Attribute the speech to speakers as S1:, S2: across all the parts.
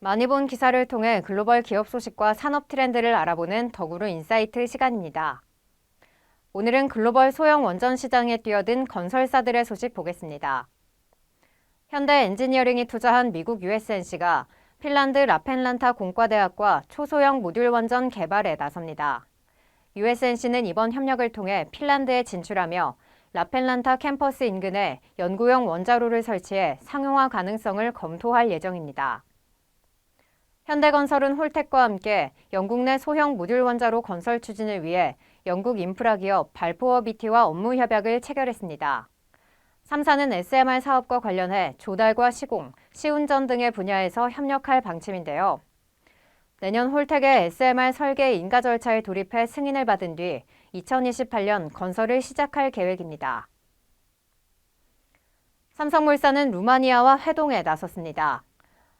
S1: 많이 본 기사를 통해 글로벌 기업 소식과 산업 트렌드를 알아보는 더구루 인사이트 시간입니다. 오늘은 글로벌 소형 원전 시장에 뛰어든 건설사들의 소식 보겠습니다. 현대 엔지니어링이 투자한 미국 USNC가 핀란드 라펜란타 공과대학과 초소형 모듈 원전 개발에 나섭니다. USNC는 이번 협력을 통해 핀란드에 진출하며 라펜란타 캠퍼스 인근에 연구용 원자로를 설치해 상용화 가능성을 검토할 예정입니다. 현대건설은 홀텍과 함께 영국 내 소형 모듈 원자로 건설 추진을 위해 영국 인프라 기업 발포어비티와 업무 협약을 체결했습니다. 3사는 SMR 사업과 관련해 조달과 시공, 시운전 등의 분야에서 협력할 방침인데요. 내년 홀텍의 SMR 설계 인가 절차에 돌입해 승인을 받은 뒤 2028년 건설을 시작할 계획입니다. 삼성물산은 루마니아와 회동에 나섰습니다.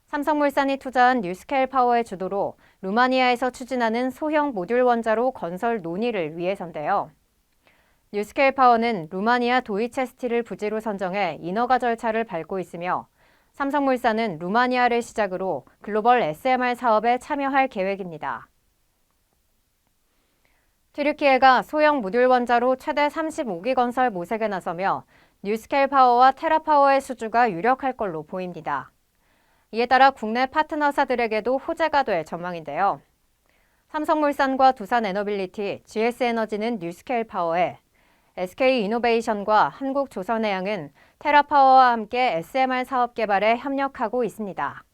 S1: 삼성물산이 투자한 뉴스케일 파워의 주도로 루마니아에서 추진하는 소형 모듈 원자로 건설 논의를 위해서인데요. 뉴스케일 파워는 루마니아 도이체 스틸을 부지로 선정해 인허가 절차를 밟고 있으며 삼성물산은 루마니아를 시작으로 글로벌 SMR 사업에 참여할 계획입니다. 튀르키예가 소형 모듈 원자로 최대 35기 건설 모색에 나서며 뉴스케일 파워와 테라파워의 수주가 유력할 걸로 보입니다. 이에 따라 국내 파트너사들에게도 호재가 될 전망인데요. 삼성물산과 두산에너빌리티, GS에너지는 뉴스케일 파워에 SK이노베이션과 한국조선해양은 테라파워와 함께 SMR 사업 개발에 협력하고 있습니다.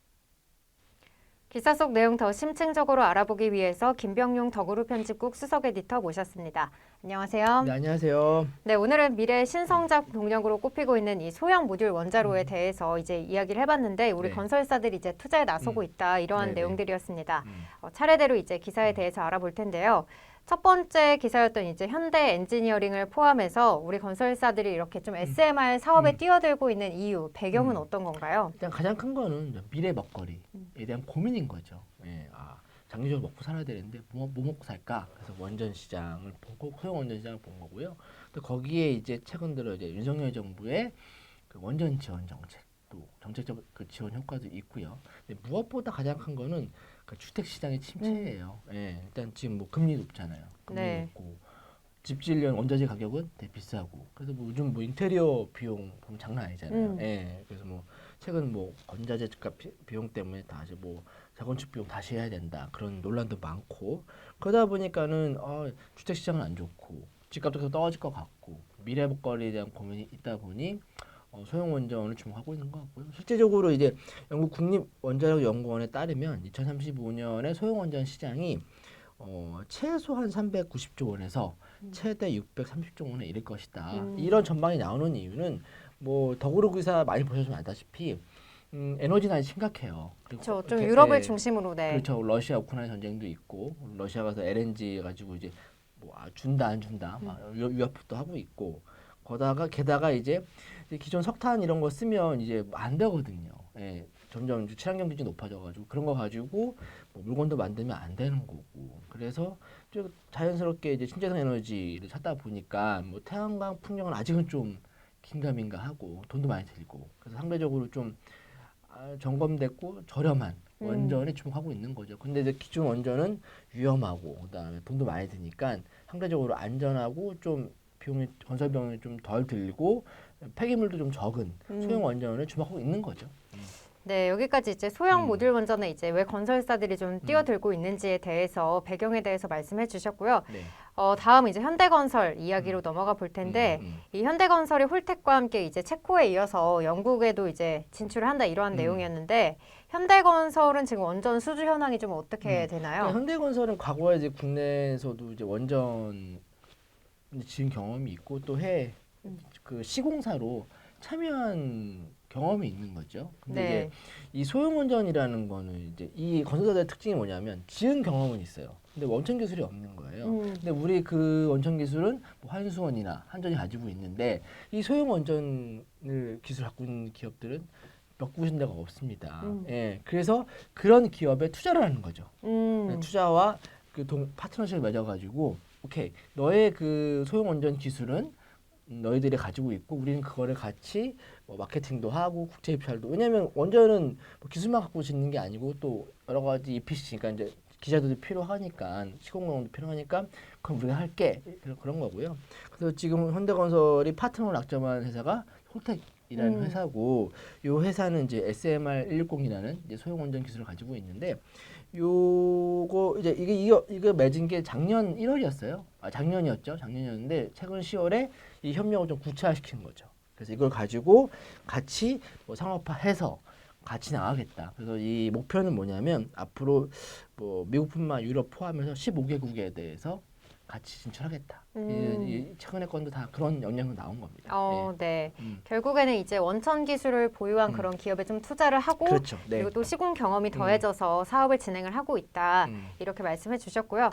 S1: 기사 속 내용 더 심층적으로 알아보기 위해서 김병용 더그룹 편집국 수석 에디터 모셨습니다. 안녕하세요.
S2: 네, 안녕하세요.
S1: 네, 오늘은 미래 신성장 동력으로 꼽히고 있는 이 소형 모듈 원자로에
S2: 음.
S1: 대해서 이제 이야기를 해봤는데 우리
S2: 네.
S1: 건설사들이 이제 투자에 나서고
S2: 음.
S1: 있다 이러한
S2: 네네.
S1: 내용들이었습니다.
S2: 음.
S1: 어, 차례대로 이제 기사에 대해서 알아볼 텐데요. 첫 번째 기사였던 이제 현대 엔지니어링을 포함해서 우리 건설사들이 이렇게 좀 SMR 사업에
S2: 음.
S1: 뛰어들고 있는 이유, 배경은
S2: 음.
S1: 어떤 건가요?
S2: 일단 가장 큰 거는 미래 먹거리에
S1: 음.
S2: 대한 고민인 거죠. 예, 아, 장기적으로 먹고 살아야 되는데 뭐, 뭐 먹고 살까? 그래서 원전 시장을 보고 소형 원전 시장을 본 거고요. 또 거기에 이제 최근 들어 이제 윤석열 정부의 그 원전 지원 정책도 정책적 그 지원 효과도 있고요. 근데 무엇보다 가장 큰 거는 그 주택 시장의 침체예요. 예, 일단 지금 뭐 금리 높잖아요. 금리
S1: 네.
S2: 높고 집 지으려는 원자재 가격은 되게 비싸고 그래서 뭐 요즘 뭐 인테리어 비용 보면 장난 아니잖아요.
S1: 음.
S2: 예, 그래서 뭐 최근 뭐 건자재 값 비- 비용 때문에 다시 뭐 재건축 비용 다시 해야 된다 그런 논란도 많고 그러다 보니까는 어, 주택 시장은 안 좋고 집값도 계속 떨어질 것 같고 미래 먹거리에 대한 고민이 있다 보니 어, 소형 원전을 주목하고 있는 것 같고요. 실제적으로 이제 영국 국립 원자력 연구원에 따르면 2035년에 소형 원전 시장이 어, 최소한 390조 원에서 최대 630조 원에 이를 것이다.
S1: 음.
S2: 이런 전망이 나오는 이유는 뭐 더구로 기사 많이 보셔서 알다시피 음, 에너지난이 심각해요.
S1: 그렇죠. 좀
S2: 게-
S1: 유럽을
S2: 예,
S1: 중심으로 네.
S2: 그렇죠. 러시아 우크라이나 전쟁도 있고 러시아 가서 LNG 가지고 이제 뭐 아, 준다 안 준다 막
S1: 음.
S2: 유- 유압도 하고 있고 거다가 게다가 이제 기존 석탄 이런 거 쓰면 이제 안 되거든요. 예. 점점 친환경 기준이 높아져가지고 그런 거 가지고 뭐 물건도 만들면 안 되는 거고 그래서 좀 자연스럽게 이제 신재생 에너지를 찾다 보니까 뭐 태양광 풍력은 아직은 좀 긴가민가 하고 돈도 많이 들고 그래서 상대적으로 좀 아, 점검됐고 저렴한
S1: 음.
S2: 원전에 주목하고 있는 거죠. 근데 이제 기존 원전은 위험하고 그다음에 돈도 많이 드니까 상대적으로 안전하고 좀 비용이 건설 비용이 좀 덜 들고 폐기물도 좀 적은
S1: 음.
S2: 소형 원전을 주목하고 있는 거죠.
S1: 네, 여기까지 이제 소형
S2: 음.
S1: 모듈 원전에 이제 왜 건설사들이 좀 뛰어들고 있는지에 대해서 배경에 대해서 말씀해 주셨고요.
S2: 네.
S1: 어, 다음 이제 현대건설 이야기로 넘어가 볼 텐데
S2: 음, 음.
S1: 이 현대건설이 홀텍과 함께 이제 체코에 이어서 영국에도 이제 진출을 한다 이러한
S2: 음.
S1: 내용이었는데 현대건설은 지금 원전 수주 현황이 좀 어떻게
S2: 음.
S1: 되나요?
S2: 그러니까 현대건설은 과거에 이제 국내에서도 이제 원전 지은 경험이 있고 또 해외
S1: 음.
S2: 그 시공사로 참여한 경험이 있는 거죠. 근데 이제
S1: 네.
S2: 이 소형 원전이라는 거는 이제 이 건설사들의 특징이 뭐냐면 지은 경험은 있어요. 근데 원천 기술이 없는 거예요.
S1: 음.
S2: 근데 우리 그 원천 기술은 뭐 한수원이나 한전이 가지고 있는데 이 소형 원전을 기술 갖고 있는 기업들은 몇 구신 데가 없습니다.
S1: 음.
S2: 예, 그래서 그런 기업에 투자를 하는 거죠.
S1: 음.
S2: 네, 투자와 그 동, 파트너십을 맺어가지고 오케이 너의 그 소형 원전 기술은 너희들이 가지고 있고 우리는 그거를 같이 뭐 마케팅도 하고 국제 입찰도 왜냐하면 원전은 뭐 기술만 갖고 짓는 게 아니고 또 여러 가지 EPC 그러니까 이제 기자들도 필요하니까 시공공도 필요하니까 그럼 우리가 할게 그런 거고요. 그래서 지금 현대건설이 파트너를 낙점한 회사가 홀텍이라는
S1: 음.
S2: 회사고 이 회사는 이제 SMR 160이라는 이제 소형 원전 기술을 가지고 있는데 요거 이제 이게 이거 이거 맺은 게 작년 1월이었어요. 아 작년이었죠. 작년이었는데 최근 10월에 이 협력을 좀 구체화시킨 거죠. 그래서 이걸 가지고 같이 뭐 상업화해서 같이 나가겠다. 그래서 이 목표는 뭐냐면 앞으로 뭐 미국뿐만 유럽 포함해서 15개국에 대해서 같이 진출하겠다.
S1: 음.
S2: 최근의 건도 다 그런 영향으로 나온 겁니다.
S1: 어, 네.
S2: 네. 음.
S1: 결국에는 이제 원천 기술을 보유한
S2: 음.
S1: 그런 기업에 좀 투자를 하고
S2: 그렇죠. 네.
S1: 그리고 또 시공 경험이 더해져서 사업을 진행을 하고 있다.
S2: 음.
S1: 이렇게 말씀해 주셨고요.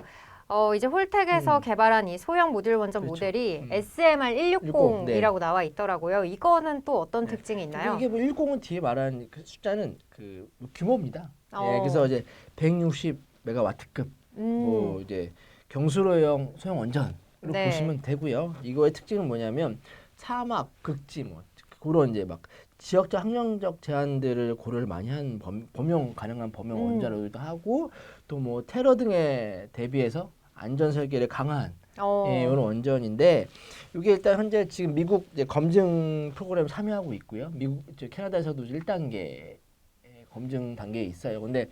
S1: 어, 이제 홀텍에서
S2: 음.
S1: 개발한 이 소형 모듈 원전
S2: 그렇죠.
S1: 모델이
S2: 음.
S1: SMR 160이라고
S2: 네.
S1: 나와 있더라고요. 이거는 또 어떤
S2: 네.
S1: 특징이 있나요?
S2: 이게 뭐 10은 뒤에 말한 그 숫자는 그 규모입니다.
S1: 어.
S2: 예, 그래서 이제 160 메가와트급
S1: 음.
S2: 뭐 이제 경수로형 소형 원전으로
S1: 네.
S2: 보시면 되고요. 이거의 특징은 뭐냐면 사막, 극지 뭐 그런 이제 막 지역적 환경적 제한들을 고려를 많이 한 범, 범용 가능한 범용
S1: 음.
S2: 원자로도 하고 또 뭐 테러 등에 대비해서 안전 설계를 강화한
S1: 어.
S2: 예, 이런 원전인데 이게 일단 현재 지금 미국 이제 검증 프로그램 참여하고 있고요. 미국 저 캐나다에서도 1단계 검증 단계에 있어요. 근데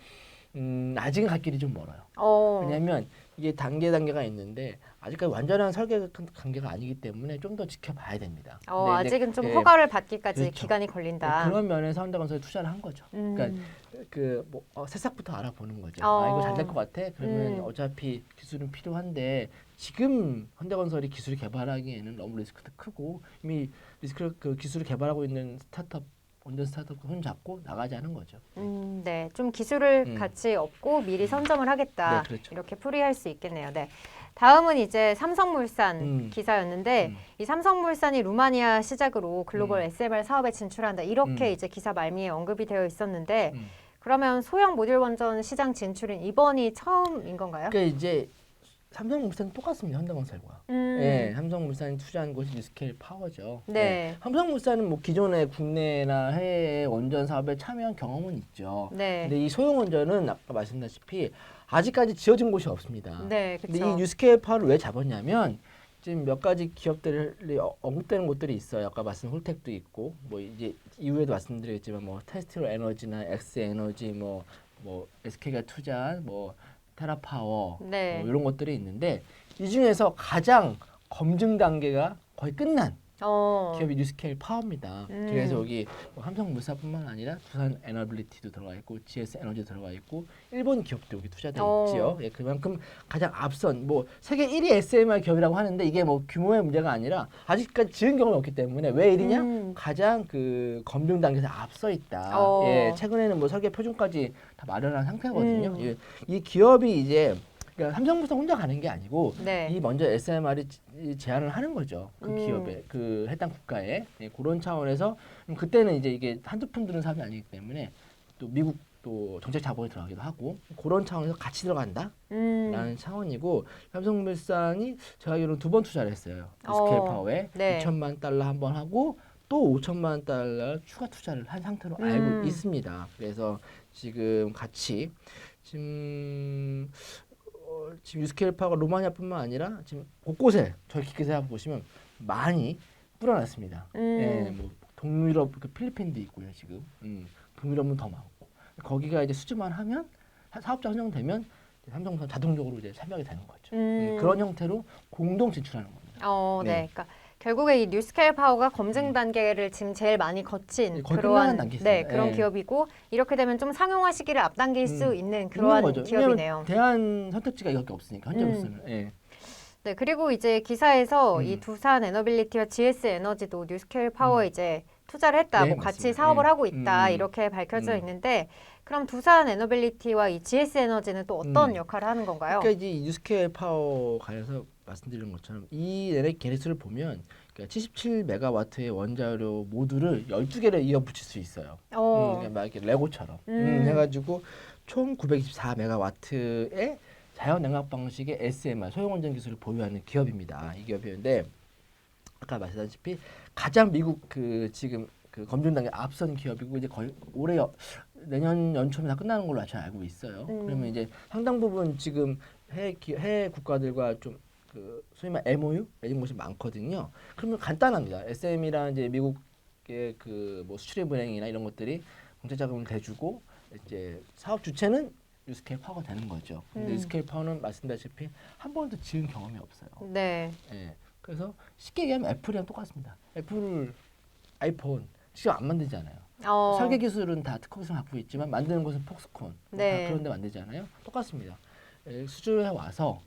S2: 음, 아직은 갈 길이 좀 멀어요.
S1: 어.
S2: 왜냐하면 이게 단계 단계가 있는데 아직까지 완전한 설계 단계가 아니기 때문에 좀 더 지켜봐야 됩니다.
S1: 어,
S2: 이제,
S1: 아직은 좀
S2: 예,
S1: 허가를 받기까지
S2: 그렇죠.
S1: 기간이 걸린다.
S2: 그런 면에서 현대건설이 투자를 한 거죠.
S1: 음.
S2: 그러니까 그 뭐 어, 새싹부터 알아보는 거죠.
S1: 어.
S2: 아 이거 잘 될 것 같아. 그러면
S1: 음.
S2: 어차피 기술은 필요한데 지금 현대건설이 기술 개발하기에는 너무 리스크도 크고 이미 리스크 그 기술을 개발하고 있는 스타트업 원전 스타트업 손 잡고 나가자는 거죠.
S1: 음, 네. 좀 기술을
S2: 음.
S1: 같이 얻고 미리 선점을 하겠다.
S2: 네, 그렇죠.
S1: 이렇게 풀이할 수 있겠네요. 네. 다음은 이제 삼성물산
S2: 음.
S1: 기사였는데
S2: 음.
S1: 이 삼성물산이 루마니아 시작으로 글로벌
S2: 음.
S1: SMR 사업에 진출한다. 이렇게
S2: 음.
S1: 이제 기사 말미에 언급이 되어 있었는데
S2: 음.
S1: 그러면 소형 모듈 원전 시장 진출은 이번이 처음인 건가요?
S2: 그러니까 이제 삼성물산은 똑같습니다. 현대건설과.
S1: 음.
S2: 예, 삼성물산이 투자한 곳이 뉴스케일 파워죠.
S1: 네.
S2: 예, 삼성물산은 뭐 기존의 국내나 해외 원전 사업에 참여한 경험은 있죠.
S1: 네.
S2: 근데 이 소형 원전은 아까 말씀드렸다시피 아직까지 지어진 곳이 없습니다.
S1: 네,
S2: 근데 이. 뉴스케일 파워를 왜 잡았냐면 지금 몇 가지 기업들이 어- 언급되는 곳들이 있어요. 아까 말씀 홀텍도 있고 뭐 이제 이후에도 말씀드리겠지만 뭐 테스트로 에너지나 엑스 에너지 뭐뭐 SK가 투자한 뭐 테라파워
S1: 네.
S2: 뭐 이런 것들이 있는데 이 중에서 가장 검증 단계가 거의 끝난
S1: 어.
S2: 기업이 뉴스케일 파워입니다.
S1: 음.
S2: 그래서 여기 뭐 삼성물산뿐만 아니라 두산 에너빌리티도 들어가 있고 GS 에너지 들어가 있고 일본 기업도 여기 투자돼
S1: 어.
S2: 있지요. 예, 그만큼 가장 앞선 뭐 세계 1위 SMR 기업이라고 하는데 이게 뭐 규모의 문제가 아니라 아직까지 지은 경험이 없기 때문에 왜 1위냐?
S1: 음.
S2: 가장 그 검증 단계에서 앞서 있다.
S1: 어.
S2: 예, 최근에는 뭐 설계 표준까지 다 마련한 상태거든요.
S1: 음.
S2: 예, 이 기업이 이제 그러니까 삼성물산 혼자 가는 게 아니고
S1: 네.
S2: 이 먼저 SMR이 제안을 하는 거죠. 그
S1: 음.
S2: 기업에 그 해당 국가에 예, 그런 차원에서 음, 그때는 이제 이게 한두 푼 드는 사업이 아니기 때문에 또 미국 또 정책 자본이 들어가기도 하고 그런 차원에서 같이 들어간다라는
S1: 음.
S2: 차원이고 삼성물산이 제가 알기로는 두 번 투자를 했어요. 스케일
S1: 어,
S2: 파워에
S1: 네.
S2: 2천만 달러 한 번 하고 또 5천만 달러 추가 투자를 한 상태로 알고
S1: 음.
S2: 있습니다. 그래서 지금 같이 지금 어, 지금 유스케일 파워가 로마니아뿐만 아니라 지금 곳곳에 저희 기사에 보시면 많이 뿌려놨습니다.
S1: 음.
S2: 예, 뭐 동유럽 그 필리핀도 있고요 지금. 음, 동유럽은 더 많고 거기가 이제 수주만 하면 사- 사업자 선정되면 삼성물산 자동적으로 이제 참여하게 되는 거죠.
S1: 음.
S2: 음, 그런 형태로 공동 진출하는 겁니다.
S1: 어, 네.
S2: 네.
S1: 그러니까 결국에 이 뉴스케일 파워가 검증 단계를 지금 제일 많이 거친
S2: 네, 거의
S1: 그러한
S2: 끝나는 단계
S1: 네. 그런
S2: 예.
S1: 기업이고 이렇게 되면 좀 상용화 시기를 앞당길 수
S2: 음,
S1: 있는
S2: 있는
S1: 그러한
S2: 거죠.
S1: 기업이네요.
S2: 대안 선택지가 이밖에 없으니까 현재로서는. 예.
S1: 네, 그리고 이제 기사에서
S2: 음.
S1: 이 두산 에너빌리티와 GS 에너지도 뉴스케일 파워 에 이제 투자를 했다,
S2: 네,
S1: 뭐 같이
S2: 맞습니다.
S1: 사업을
S2: 예.
S1: 하고 있다
S2: 음.
S1: 이렇게 밝혀져
S2: 음.
S1: 있는데 그럼 두산 에너빌리티와 이 GS 에너지는 또 어떤
S2: 음.
S1: 역할을 하는 건가요?
S2: 그러니까 이제 뉴스케일 파워 관해서 말씀드린 것처럼 이 내내 개수를 보면 그러니까 77메가와트의 원자료 모듈을 12개를 이어 붙일 수 있어요.
S1: 어,
S2: 음, 그러니까 막 이렇게 레고처럼
S1: 음.
S2: 음, 해가지고 총 924메가와트의 자연 냉각 방식의 SMR 소형 원전 기술을 보유하는 기업입니다. 이 기업이었는데 아까 말씀드렸다시피 가장 미국 그 지금 그 검증 단계 앞선 기업이고 이제 거의 올해 여- 내년 연초면 다 끝나는 걸로 제가 알고 있어요.
S1: 음.
S2: 그러면 이제 상당 부분 지금 해외 기, 해외 국가들과 좀 그 소위 말 MOU 맺은 곳이 많거든요. 그러면 간단합니다. SM이랑 이제 미국의 그 뭐 수출입 은행이나 이런 것들이 공제 자금을 대주고 이제 사업 주체는 뉴스케일 파워가 되는 거죠. 근데
S1: 음.
S2: 뉴스케일 파워는 말씀드렸다시피 한 번도 지은 경험이 없어요.
S1: 네.
S2: 예. 그래서 쉽게 얘기하면 애플이랑 똑같습니다. 애플 아이폰 직접 안 만들잖아요.
S1: 어,
S2: 설계 기술은 다 특허기술 갖고 있지만 만드는 곳은 폭스콘
S1: 네.
S2: 다 그런 데 만들잖아요. 똑같습니다. 예, 수주해 와서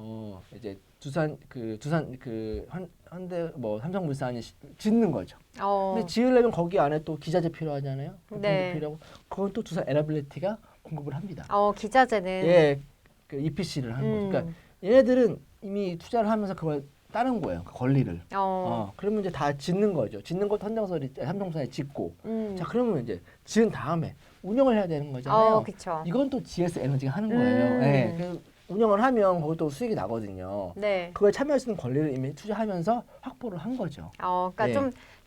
S2: 어 이제 두산 그 두산 그 현, 현대 뭐 삼성물산이 시- 짓는 거죠.
S1: 어,
S2: 근데 지으려면 거기 안에 또 기자재 필요하잖아요.
S1: 네.
S2: 필요하고 그건 또 두산 에너빌리티가 공급을 합니다.
S1: 어, 기자재는
S2: 예, 그 EPC를 하는 거죠.
S1: 음,
S2: 그러니까 얘네들은 이미 투자를 하면서 그걸 따는 거예요. 그 권리를.
S1: 어,
S2: 어, 그러면 이제 다 짓는 거죠. 짓는 것 삼성설이 삼성사에 짓고.
S1: 음,
S2: 자, 그러면 이제 지은 다음에 운영을 해야 되는 거잖아요.
S1: 어, 그쵸.
S2: 이건 또 GS 에너지가 하는 거예요.
S1: 음.
S2: 예. 그 운영을 하면 거기도 수익이 나거든요.
S1: 네.
S2: 그걸 참여할 수 있는 권리를 이미 투자하면서 확보를 한 거죠.
S1: 어, 그러니까
S2: 네.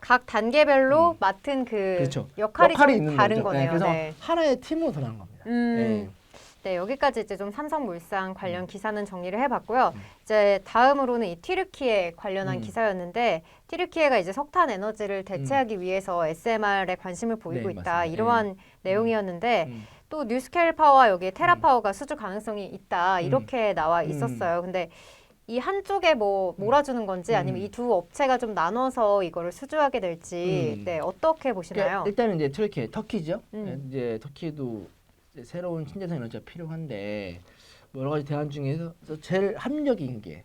S1: 좀각 단계별로
S2: 음.
S1: 맡은 그
S2: 그렇죠.
S1: 역할이, 좀
S2: 있는
S1: 다른
S2: 거죠.
S1: 거네요.
S2: 예, 그래서
S1: 네.
S2: 하나의 팀으로 돌아가는 겁니다.
S1: 음.
S2: 예.
S1: 네, 여기까지 이제 좀 삼성물산 관련
S2: 음.
S1: 기사는 정리를 해봤고요.
S2: 음.
S1: 이제 다음으로는 이 티르키에 관련한
S2: 음.
S1: 기사였는데 티르키예가 이제 석탄 에너지를 대체하기 위해서 SMR에 관심을 보이고
S2: 네,
S1: 있다
S2: 맞습니다.
S1: 이러한 내용이었는데
S2: 음.
S1: 또 뉴스케일 파워와 여기에 테라 파워가 수주 가능성이 있다
S2: 음.
S1: 이렇게 나와
S2: 음.
S1: 있었어요. 근데 이 한쪽에 뭐 몰아주는 건지 아니면
S2: 음.
S1: 이두 업체가 좀 나눠서 이거를 수주하게 될지
S2: 음.
S1: 네 어떻게 보시나요?
S2: 그러니까 일단은 이제 트르키, 터키죠.
S1: 음.
S2: 예, 이제 터키도 이제 새로운 신재생 에너지가 필요한데 뭐 여러 가지 대안 중에서 제일 합리적인 게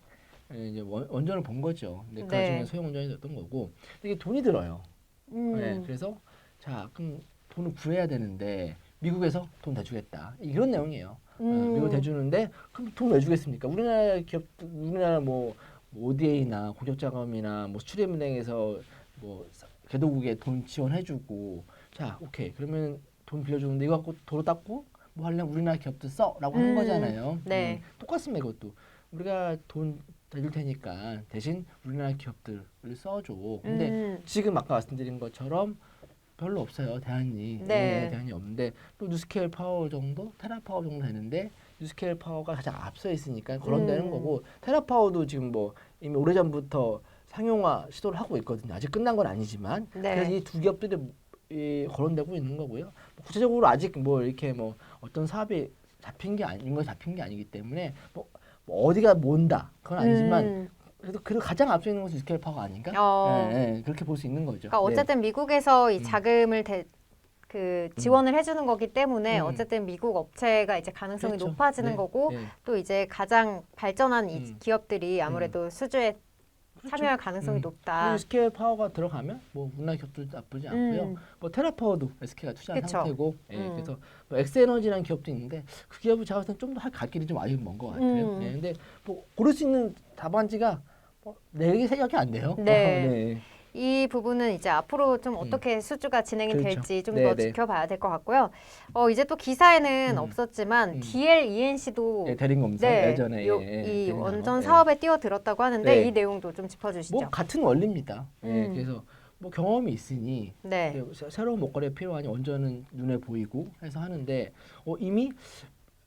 S2: 예, 이제 원, 원전을 본 거죠. 근데 그
S1: 네.
S2: 중에 소형 원전이 됐던 거고 이게 돈이 들어요.
S1: 음.
S2: 네, 그래서 자 그럼 돈을 구해야 되는데 미국에서 돈 대주겠다 이런 내용이에요. 어,
S1: 음.
S2: 미국 대주는데 그럼 돈 왜 주겠습니까? 우리나라 기업, 우리나라 뭐, 뭐 ODA나 공적자금이나 뭐 수출입은행에서 뭐 사- 개도국에 돈 지원해주고 자 오케이 그러면 돈 빌려주는데 이거 갖고 도로 닦고 뭐 하려면 우리나라 기업도 써라고 하는
S1: 음,
S2: 거잖아요.
S1: 네.
S2: 똑같습니다 이것도 우리가 돈 대줄 테니까 대신 우리나라 기업들을 써줘. 근데
S1: 음.
S2: 지금 아까 말씀드린 것처럼 별로 없어요 대안이
S1: 네.
S2: 예, 대안이 없는데 또 뉴스케일 파워 정도 테라 파워 정도 되는데 뉴스케일 파워가 가장 앞서 있으니까 거론되는
S1: 음.
S2: 거고 테라 파워도 지금 뭐 이미 오래전부터 상용화 시도를 하고 있거든요 아직 끝난 건 아니지만
S1: 네.
S2: 그래서 이 두 기업들이 이 거론되고 있는 거고요 뭐 구체적으로 아직 뭐 이렇게 뭐 어떤 사업이 잡힌 게 아닌 거 잡힌 게 아니기 때문에 뭐, 뭐 어디가 뭔다 그건 아니지만
S1: 음.
S2: 그래도 그 가장 앞서 있는 것은 뉴스케일 파워가 아닌가
S1: 어.
S2: 예, 예, 그렇게 볼 수 있는 거죠
S1: 그러니까
S2: 네.
S1: 어쨌든 미국에서 이
S2: 음.
S1: 자금을 대, 그 지원을 해주는 거기 때문에
S2: 음.
S1: 어쨌든 미국 업체가 이제 가능성이
S2: 그렇죠.
S1: 높아지는
S2: 네,
S1: 거고
S2: 네.
S1: 또 이제 가장 발전한 이
S2: 음.
S1: 기업들이 아무래도 수주에 참여할 가능성이
S2: 음.
S1: 높다.
S2: SK 파워가 들어가면 뭐 문화 기업도 나쁘지 않고요.
S1: 음.
S2: 뭐 테라파워도 SK가 투자한
S1: 그쵸.
S2: 상태고, 예,
S1: 음.
S2: 그래서 뭐 엑스에너지라는 기업도 있는데 그 기업을 봤을 때좀더갈 길이 좀 아직 먼것 같아요.
S1: 음.
S2: 예, 근데 뭐 고를 수 있는 답안지가 뭐네개 세 개밖에 안 돼요.
S1: 네. 이 부분은 이제 앞으로 좀
S2: 음.
S1: 어떻게 수주가 진행이
S2: 그렇죠.
S1: 될지 좀
S2: 네,
S1: 더
S2: 네.
S1: 지켜봐야 될 것 같고요. 어 이제 또 기사에는
S2: 음.
S1: 없었지만
S2: 음.
S1: DLENC도
S2: 예, 대림 검사
S1: 네,
S2: 예전에
S1: 요-
S2: 예, 예,
S1: 이
S2: 대림
S1: 원전
S2: 상업, 예.
S1: 사업에 뛰어들었다고 하는데
S2: 네.
S1: 이 내용도 좀 짚어주시죠.
S2: 뭐 같은 원리입니다. 예,
S1: 음.
S2: 그래서 뭐 경험이 있으니
S1: 네.
S2: 예, 새- 새로운 먹거리에 필요하니 원전은 눈에 보이고 해서 하는데 어, 이미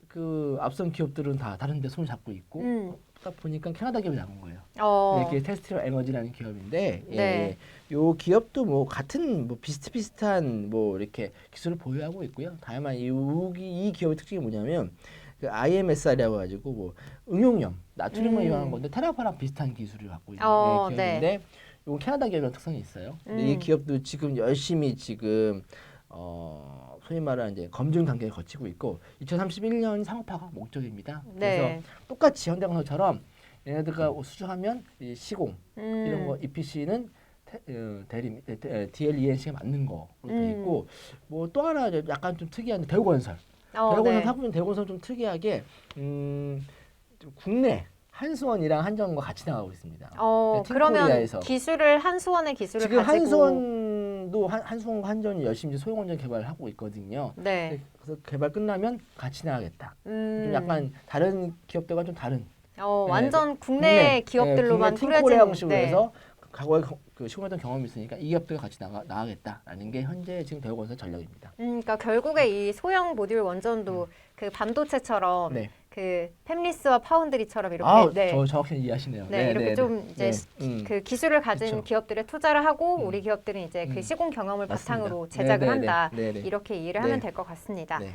S2: 그 앞선 기업들은 다 다른데 손을 잡고 있고
S1: 음.
S2: 딱 보니까 캐나다 기업이 나온 거예요.
S1: 어.
S2: 이게 테스트로 에너지라는 기업인데, 예,
S1: 네.
S2: 요 기업도 뭐 같은 뭐 비슷비슷한 뭐 이렇게 기술을 보유하고 있고요. 다만 이, 이, 이 기업의 특징이 뭐냐면 그 IMSR이라고 가지고 뭐 응용염 나트륨을
S1: 음.
S2: 이용하는 건데 테라파랑 비슷한 기술을 갖고 있는
S1: 어,
S2: 예, 기업인데 이건 캐나다 기업이랑 특성이 있어요. 근데 이
S1: 음.
S2: 기업도 지금 열심히 지금 어 소위 말하는 이제 검증 단계를 거치고 있고 2031년 상업화가 목적입니다. 그래서
S1: 네.
S2: 똑같이 현대건설처럼 얘네들과 수주하면 이 시공
S1: 음.
S2: 이런 거 EPC는 테, 어, 대리 대- 대- DLENC가 맞는 거로 돼
S1: 음.
S2: 있고 뭐또 하나 약간 좀 특이한 대우건설
S1: 어,
S2: 대우건설
S1: 네.
S2: 있는 대우건설 좀 특이하게 음, 좀 국내 한수원이랑 한전과 같이 나가고 있습니다.
S1: 어,
S2: 네,
S1: 그러면. 기술을 한수원의 기술을
S2: 지금
S1: 가지고
S2: 한수원 한전도 한, 한수원과 한전이 열심히 이제 소형 원전 개발을 하고 있거든요.
S1: 네.
S2: 그래서 개발 끝나면 같이 나가겠다.
S1: 음,
S2: 좀 약간 다른 기업들과 좀 다른
S1: 어,
S2: 네,
S1: 완전 국내 기업들로만
S2: 네, 팀코레
S1: 꾸려진
S2: 형식으로
S1: 네.
S2: 해서 과거에 거- 그 시공했던 경험이 있으니까 이 기업들과 같이 나가 나가겠다라는 게 현재 지금 대우건설 전략입니다.
S1: 음, 그러니까 결국에 이 소형 모듈 원전도 그 반도체처럼
S2: 네.
S1: 그 팹리스와 파운드리처럼 이렇게
S2: 아,
S1: 네.
S2: 저 정확히 이해하시네요.
S1: 네, 이렇게 좀 이제
S2: 음.
S1: 그 기술을 가진
S2: 그쵸.
S1: 기업들에 투자를 하고
S2: 음.
S1: 우리 기업들은 이제 그
S2: 음.
S1: 시공 경험을
S2: 맞습니다.
S1: 바탕으로
S2: 네,
S1: 제작을
S2: 네,
S1: 한다.
S2: 네, 네, 네.
S1: 이렇게 이해를
S2: 네.
S1: 하면 될 것 같습니다.
S2: 네.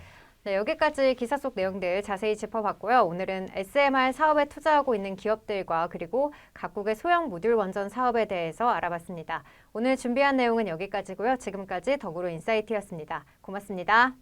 S1: 네, 여기까지 기사 속 내용들 자세히 짚어봤고요. 오늘은 SMR 사업에 투자하고 있는 기업들과 그리고 각국의 소형 모듈 원전 사업에 대해서 알아봤습니다. 오늘 준비한 내용은 여기까지고요. 지금까지 더구로 인사이트였습니다. 고맙습니다.